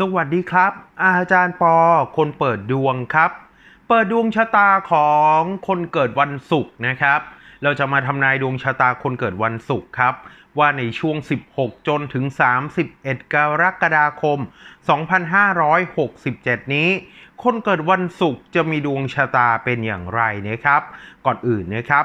สวัสดีครับ อาจารย์ปอ คนเปิดดวงครับ เปิดดวงชะตาของคนเกิดวันศุกร์นะครับ เราจะมาทำนายดวงชะตาคนเกิดวันศุกร์ครับ ว่าในช่วง 16 จนถึง 31 กรกฎาคม 2567 นี้ คนเกิดวันศุกร์จะมีดวงชะตาเป็นอย่างไรนะครับ ก่อนอื่นนะครับ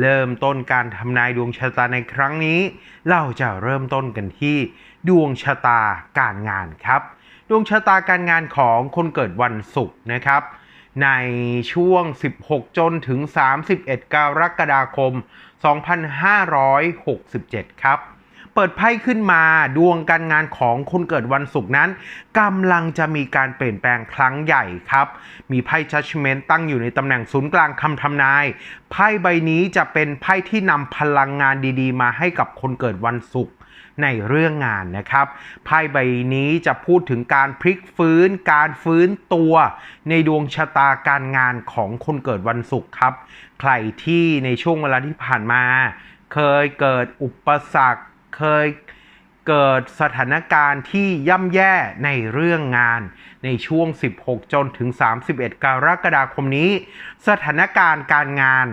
เริ่มต้นการทำนายดวงชะตาในครั้งนี้ เราจะเริ่มต้นกันที่ดวงชะตาการงานครับ ดวงชะตาการงานของคนเกิดวันศุกร์นะครับ ในช่วง 16 จนถึง 31 กรกฎาคม 2567 ครับ เปิดไพ่ขึ้นมาดวงการงานของคนเกิดวันศุกร์นั้นกำลังจะมีการเปลี่ยนแปลงครั้งใหญ่ครับ มีไพ่ Judgment ตั้งอยู่ในตำแหน่งศูนย์กลางคำทำนาย ไพ่ใบนี้จะเป็นไพ่ที่นำพลังงานดีๆ มาให้กับคนเกิดวันศุกร์ในเรื่องงานนะครับไพ่ใบนี้จะพูดถึงการพลิกฟื้น การฟื้นตัว ในดวงชะตาการงานของคนเกิดวันศุกร์ครับ ใครที่ในช่วงเวลาที่ผ่านมา เคยเกิดอุปสรรค เคยเกิดสถานการณ์ที่ย่ำแย่ในเรื่องงาน ในช่วง 16 จนถึง 31 กรกฎาคมนี้ สถานการณ์การงาน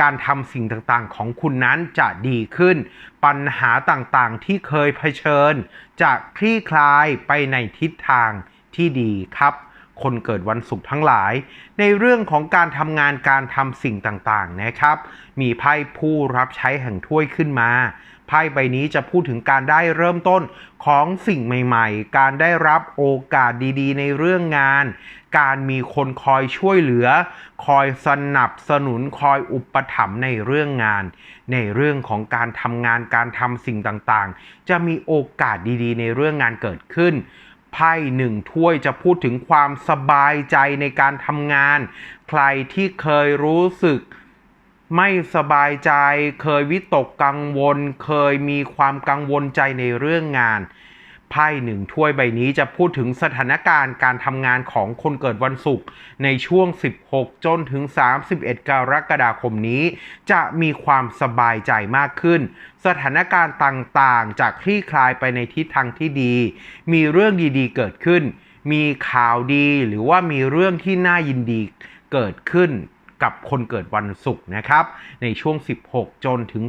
การทำสิ่งต่างๆ ของคุณนั้นจะดีขึ้น ปัญหาต่างๆ ที่เคยเผชิญ จะคลี่คลายไปในทิศทางที่ดีครับ คนเกิดวันศุกร์ทั้งหลาย ในเรื่องของการทำงานการทำสิ่งต่างๆนะครับ มีไพ่ผู้รับใช้แห่งถ้วยขึ้นมาไพ่ใบนี้จะพูดถึงการได้เริ่มต้นของสิ่งใหม่ๆ การได้รับโอกาสดีๆ ในเรื่องงาน การมีคนคอยช่วยเหลือ คอยสนับสนุนคอยอุปถัมภ์ในเรื่องงาน ในเรื่องของการทำงานการทำสิ่งต่างๆ จะมีโอกาสดีๆ ในเรื่องงานเกิดขึ้น ไพ่หนึ่งถ้วยจะพูดถึงความสบายใจในการทำงาน ใครที่เคยรู้สึกไม่สบายใจ เคยวิตกกังวล เคยมีความกังวลใจในเรื่องงาน ไพ่หนึ่งถ้วยใบนี้จะพูดถึงสถานการณ์การทำงานของคนเกิดวันศุกร์ในช่วง 16 จนถึง 31 กรกฎาคมนี้ จะมีความสบายใจมากขึ้น สถานการณ์ต่างๆ จะคลี่คลายไปในทิศทางที่ดี มีเรื่องดีๆ เกิดขึ้น มีข่าวดีหรือว่ามีเรื่องที่น่ายินดีเกิดขึ้นกับคนเกิดวันศุกร์นะครับ ในช่วง 16 จนถึง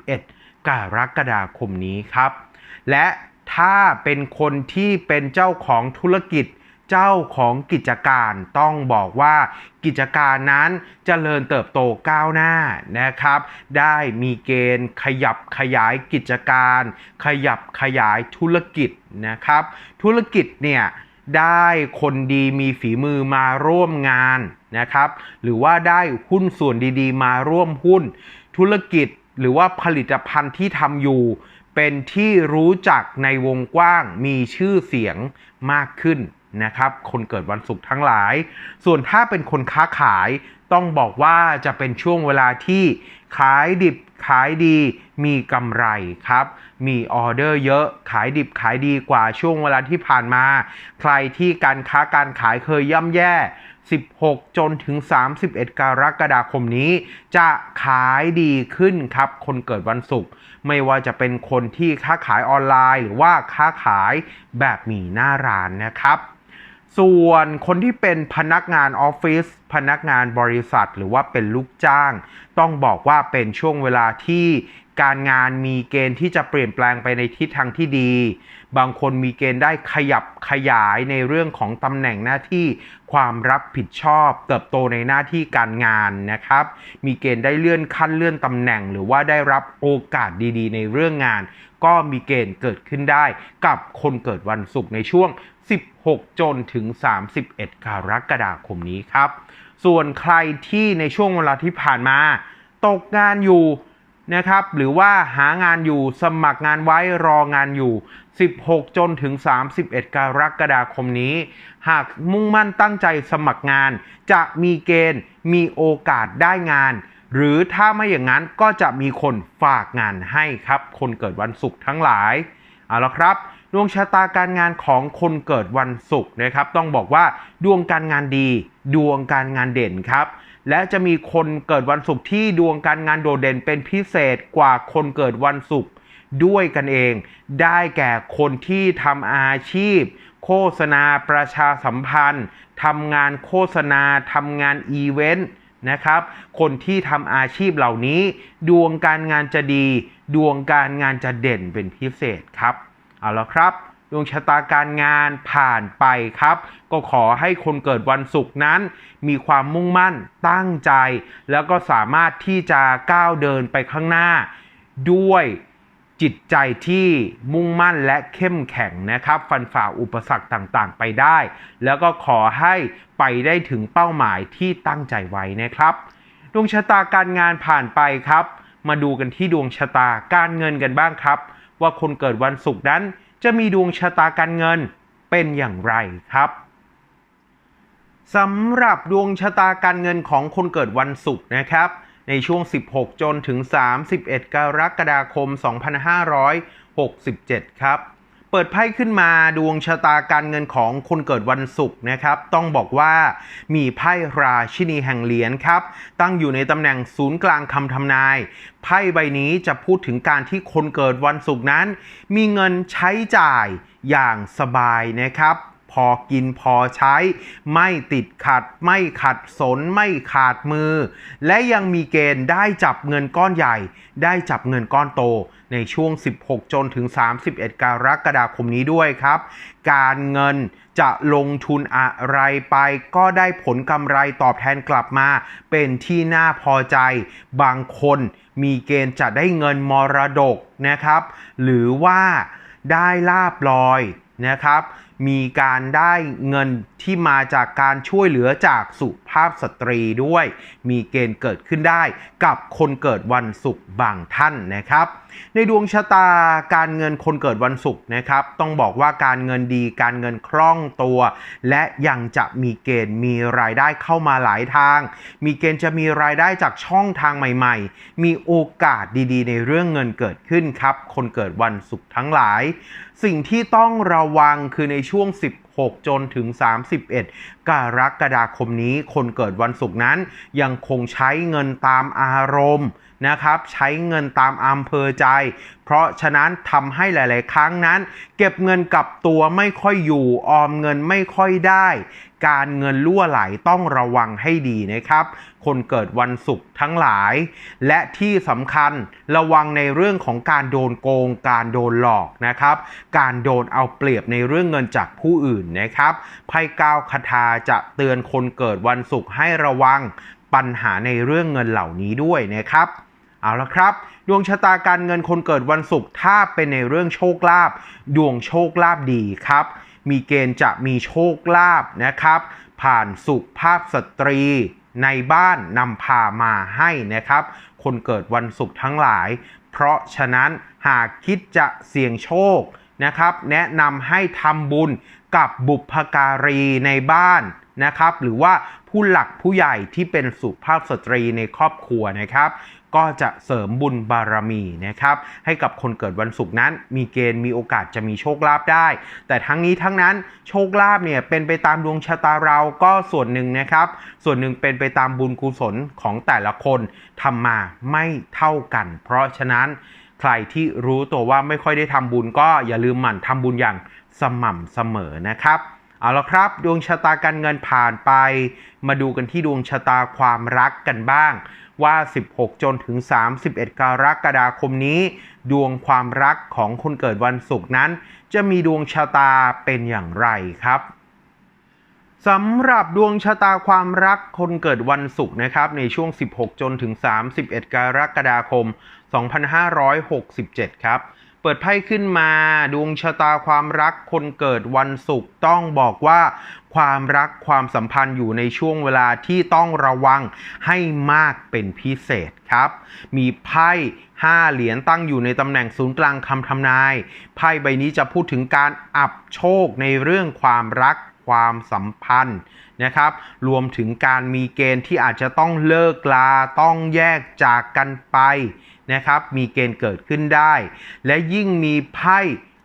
31 กรกฎาคมนี้ครับ และ ถ้าเป็นคนที่เป็นเจ้าของธุรกิจ เจ้าของกิจการต้องบอกว่ากิจการนั้นจเจริญเติบโตก้าวหน้านะครับ ได้มีเกณฑ์ขยับขยายกิจการ ขยับขยายธุรกิจนะครับ ธุรกิจเนี่ยได้คนดีมีฝีมือมาร่วมงานนะครับ หรือว่าได้หุ้นส่วนดีๆ มาร่วมหุ้น ธุรกิจหรือว่าผลิตภัณฑ์ที่ทำอยู่ เป็นที่รู้จักในวงกว้างมีชื่อเสียงมากขึ้นนะครับ คนเกิดวันศุกร์ทั้งหลาย ส่วนถ้าเป็นคนค้าขายต้องบอกว่าจะเป็นช่วงเวลาที่ขายดิบ ขายดีมีกำไรครับ มีออเดอร์เยอะขายดิบขายดีกว่าช่วงเวลาที่ผ่านมา ใครที่การค้าการขายเคยย่ำแย่ 16 จนถึง 31 กรกฎาคมนี้ จะขายดีขึ้นครับ คนเกิดวันศุกร์ไม่ว่าจะเป็นคนที่ค้าขายออนไลน์ หรือว่าค้าขายแบบมีหน้าร้านนะครับ ส่วนคนที่เป็นพนักงานออฟฟิศ พนักงานบริษัทหรือว่าเป็นลูกจ้าง ต้องบอกว่าเป็นช่วงเวลาที่การงานมีเกณฑ์ที่จะเปลี่ยนแปลงไปในทิศทางที่ดี บางคนมีเกณฑ์ได้ขยับขยายในเรื่องของตำแหน่งหน้าที่ ความรับผิดชอบ เติบโตในหน้าที่การงานนะครับ มีเกณฑ์ได้เลื่อนขั้นเลื่อนตำแหน่ง หรือว่าได้รับโอกาสดีๆ ในเรื่องงาน ก็มีเกณฑ์เกิดขึ้นได้กับคนเกิดวันศุกร์ในช่วง 16 จนถึง 31 กรกฎาคมนี้ครับ ส่วนใครที่ในช่วงเวลาที่ผ่านมา ตกงานอยู่นะครับ หรือว่าหางานอยู่สมัครงานไว้รองานอยู่ 16 จนถึง 31 กรกฎาคมนี้ หากมุ่งมั่นตั้งใจสมัครงาน จะมีเกณฑ์มีโอกาสได้งาน หรือถ้าไม่อย่างนั้นก็จะมีคนฝากงานให้ครับ คนเกิดวันศุกร์ทั้งหลาย เอาละครับ ดวงชะตาการงานของคนเกิดวันศุกร์นะครับ ต้องบอกว่าดวงการงานดี ดวงการงานเด่นครับ และจะมีคนเกิดวันศุกร์ที่ดวงการงานโดดเด่นเป็นพิเศษกว่าคนเกิดวันศุกร์ด้วยกันเอง ได้แก่คนที่ทำอาชีพ โฆษณาประชาสัมพันธ์ทำงานโฆษณาทำงานอีเวนต์นะครับ คนที่ทำอาชีพเหล่านี้ ดวงการงานจะดี ดวงการงานจะเด่นเป็นพิเศษครับ เอาละครับดวงชะตาการงานผ่านไปครับ ก็ขอให้คนเกิดวันศุกร์นั้น มีความมุ่งมั่นตั้งใจ แล้วก็สามารถที่จะก้าวเดินไปข้างหน้า ด้วยจิตใจที่มุ่งมั่นและเข้มแข็งนะครับ ฟันฝ่าอุปสรรคต่างๆ ไปได้ แล้วก็ขอให้ไปได้ถึงเป้าหมายที่ตั้งใจไว้นะครับ ดวงชะตาการงานผ่านไปครับ มาดูกันที่ดวงชะตาการเงินกันบ้างครับ ว่าคนเกิดวันศุกร์นั้น จะมีดวงชะตาการเงินเป็นอย่างไรครับสำหรับดวงชะตาการเงินของคนเกิดวันศุกร์นะครับ ในช่วง 16 จนถึง 31 กรกฎาคม 2567 ครับ เปิดไพ่ขึ้นมาดวงชะตาการเงินของคนเกิดวันศุกร์นะครับ ต้องบอกว่ามีไพ่ราชินีแห่งเหรียญครับ ตั้งอยู่ในตำแหน่งศูนย์กลางคำทำนาย ไพ่ใบนี้จะพูดถึงการที่คนเกิดวันศุกร์นั้น มีเงินใช้จ่ายอย่างสบายนะครับ พอกินพอใช้ ไม่ติดขัด ไม่ขัดสน ไม่ขาดมือ และยังมีเกณฑ์ได้จับเงินก้อนใหญ่ ได้จับเงินก้อนโต ในช่วง 16 จนถึง 31 กรกฎาคมนี้ด้วยครับ การเงินจะลงทุนอะไรไป ก็ได้ผลกำไรตอบแทนกลับมา เป็นที่น่าพอใจ บางคนมีเกณฑ์จะได้เงินมรดกนะครับ หรือว่าได้ลาบลอยนะครับ มีการได้เงินที่มาจากการช่วยเหลือจากสุภาพสตรีด้วย มีเกณฑ์เกิดขึ้นได้กับคนเกิดวันศุกร์บางท่านนะครับในดวงชะตาการเงินคนเกิดวันศุกร์นะครับ ต้องบอกว่าการเงินดีการเงินคล่องตัว และยังจะมีเกณฑ์มีรายได้เข้ามาหลายทาง มีเกณฑ์จะมีรายได้จากช่องทางใหม่ ๆ มีโอกาสดีๆ ในเรื่องเงินเกิดขึ้นครับ คนเกิดวันศุกร์ทั้งหลาย สิ่งที่ต้องระวังคือในช่วง16จนถึง 31 กรกฎาคมนี้คนเกิดวันศุกร์นั้น ยังคงใช้เงินตามอารมณ์นะครับ ใช้เงินตามอำเภอใจ เพราะฉะนั้นทำให้หลาย ๆ ครั้งนั้น เก็บเงินกับตัวไม่ค่อยอยู่ออมเงินไม่ค่อยได้ การเงินรั่วไหลต้องระวังให้ดีนะครับ คนเกิดวันศุกร์ทั้งหลาย และที่สำคัญระวังในเรื่องของการโดนโกง การโดนหลอกนะครับ การโดนเอาเปรียบในเรื่องเงินจากผู้อื่นนะครับไพ่ก้าวคาถาจะเตือนคนเกิดวันศุกร์ให้ระวังปัญหาในเรื่องเงินเหล่านี้ด้วยนะครับเอาละครับ ดวงชะตาการเงินคนเกิดวันศุกร์ถ้าเป็นในเรื่องโชคลาภดวงโชคลาภดีครับ มีเกณฑ์จะมีโชคลาภนะครับ ผ่านสุภาพสตรีในบ้านนำพามาให้นะครับ คนเกิดวันศุกร์ทั้งหลาย เพราะฉะนั้นหากคิดจะเสี่ยงโชคนะครับ แนะนำให้ทำบุญกับบุพการีในบ้านนะครับ หรือว่าผู้หลักผู้ใหญ่ที่เป็นสุภาพสตรีในครอบครัวนะครับ ก็จะเสริมบุญบารมีนะครับให้กับคนเกิดวันศุกร์นั้น มีเกณฑ์มีโอกาสจะมีโชคลาภได้ แต่ทั้งนี้ทั้งนั้นโชคลาภเนี่ยเป็นไปตามดวงชะตาเราก็ส่วนหนึ่งนะครับ ส่วนหนึ่งเป็นไปตามบุญกุศลของแต่ละคนทำมาไม่เท่ากัน เพราะฉะนั้นใครที่รู้ตัวว่าไม่ค่อยได้ทำบุญก็อย่าลืมหมั่นทำบุญอย่างสม่ำเสมอนะครับเอาละครับ ดวงชะตาการเงินผ่านไป มาดูกันที่ดวงชะตาความรักกันบ้าง ว่า 16 จนถึง 31 กรกฎาคมนี้ ดวงความรักของคนเกิดวันศุกร์นั้น จะมีดวงชะตาเป็นอย่างไรครับสำหรับดวงชะตาความรักคนเกิดวันศุกร์นะครับ ในช่วง 16 จนถึง 31 กรกฎาคม 2567 ครับ เปิดไพ่ขึ้นมาดวงชะตาความรักคนเกิดวันศุกร์ต้องบอกว่าความรักความสัมพันธ์อยู่ในช่วงเวลาที่ต้องระวังให้มากเป็นพิเศษครับ มีไพ่5เหรียญตั้งอยู่ในตำแหน่งศูนย์กลางคำทำนาย ไพ่ใบนี้จะพูดถึงการอับโชคในเรื่องความรัก ความสัมพันธ์นะครับ รวมถึงการมีเกณฑ์ที่อาจจะต้องเลิกลาต้องแยกจากกันไปนะครับ มีเกณฑ์เกิดขึ้นได้ และยิ่งมีไพ่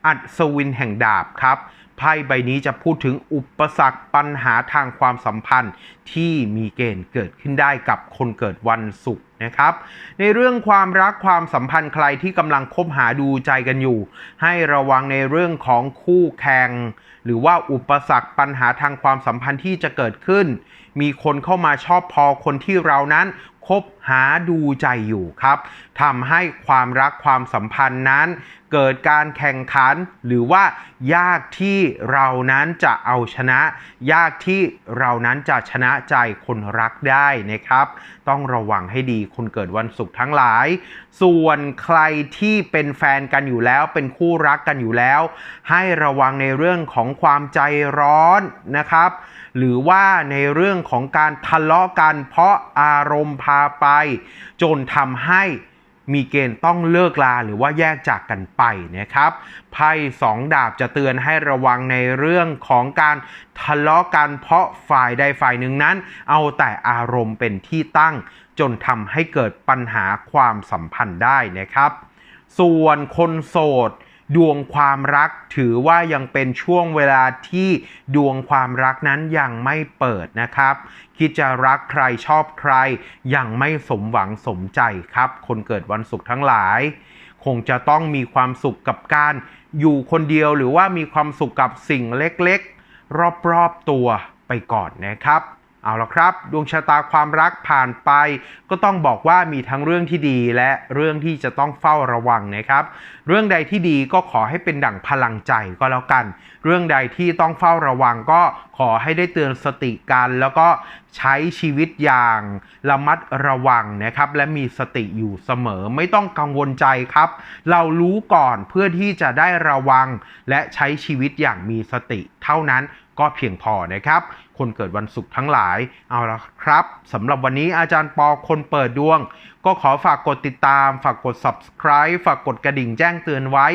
อัศวินแห่งดาบครับ ไพ่ใบนี้จะพูดถึงอุปสรรคปัญหาทางความสัมพันธ์ที่มีเกณฑ์เกิดขึ้นได้กับคนเกิดวันศุกร์นะครับ ในเรื่องความรักความสัมพันธ์ใครที่กำลังคบหาดูใจกันอยู่ ให้ระวังในเรื่องของคู่แข่งหรือว่าอุปสรรคปัญหาทางความสัมพันธ์ที่จะเกิดขึ้น มีคนเข้ามาชอบพอคนที่เรานั้น คบหาดูใจอยู่ครับทำให้ความรักความสัมพันธ์นั้น เกิดการแข่งขันหรือว่ายากที่เรานั้นจะเอาชนะ ยากที่เรานั้นจะชนะใจคนรักได้นะครับ ต้องระวังให้ดีคนเกิดวันศุกร์ทั้งหลาย ส่วนใครที่เป็นแฟนกันอยู่แล้ว เป็นคู่รักกันอยู่แล้ว ให้ระวังในเรื่องของความใจร้อนนะครับ หรือว่าในเรื่องของการทะเลาะกันเพราะอารมณ์พาไป จนทำให้มีเกณฑ์ต้องเลิกลาหรือว่าแยกจากกันไปนะครับ ไพ่สองดาบจะเตือนให้ระวังในเรื่องของการทะเลาะกันเพราะฝ่ายใดฝ่ายหนึ่งนั้น เอาแต่อารมณ์เป็นที่ตั้ง จนทำให้เกิดปัญหาความสัมพันธ์ได้นะครับ ส่วนคนโสด ดวงความรักถือว่ายังเป็นช่วงเวลาที่ดวงความรักนั้นยังไม่เปิดนะครับ คิดจะรักใครชอบใคร ยังไม่สมหวังสมใจครับ คนเกิดวันศุกร์ทั้งหลาย คงจะต้องมีความสุขกับการอยู่คนเดียวหรือว่ามีความสุขกับสิ่งเล็กๆ รอบๆตัวไปก่อนนะครับ เอาละครับ ดวงชะตาความรักผ่านไป ก็ต้องบอกว่ามีทั้งเรื่องที่ดีและเรื่องที่จะต้องเฝ้าระวังนะครับ เรื่องใดที่ดีก็ขอให้เป็นดั่งพลังใจก็แล้วกัน เรื่องใดที่ต้องเฝ้าระวังก็ขอให้ได้เตือนสติกันแล้วก็ใช้ชีวิตอย่างระมัดระวังนะครับ และมีสติอยู่เสมอไม่ต้องกังวลใจครับ เรารู้ก่อนเพื่อที่จะได้ระวัง และใช้ชีวิตอย่างมีสติ เท่านั้นก็เพียงพอนะครับ คนเกิดวันศุกร์ทั้งหลายเอาละครับสำหรับวันนี้อาจารย์ปอคนเปิดดวง ก็ขอฝากกดติดตาม ฝากกด subscribe ฝากกดกระดิ่งแจ้งเตือนไว้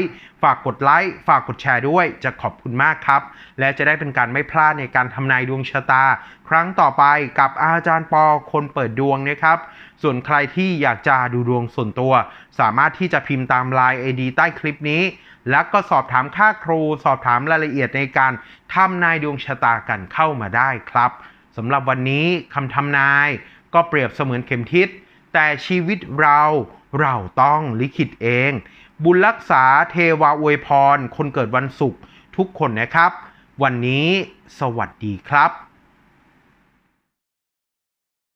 ฝากกดไลค์ฝากกดแชร์ด้วยจะขอบคุณมากครับ และจะได้เป็นการไม่พลาดในการทำนายดวงชะตา ครั้งต่อไปกับอาจารย์ปอคนเปิดดวงนะครับ ส่วนใครที่อยากจะดูดวงส่วนตัว สามารถที่จะพิมพ์ตาม Line ID ใต้คลิปนี้ แล้วก็สอบถามค่าครู สอบถามรายละเอียดในการทำนายดวงชะตากันเข้ามาได้ครับ สำหรับวันนี้คำทำนายก็เปรียบเสมือนเข็มทิศ แต่ชีวิตเราเราต้องลิขิตเอง บุญรักษาเทวาอวยพร คนเกิดวันศุกร์ทุกคนนะครับ วันนี้สวัสดีครับ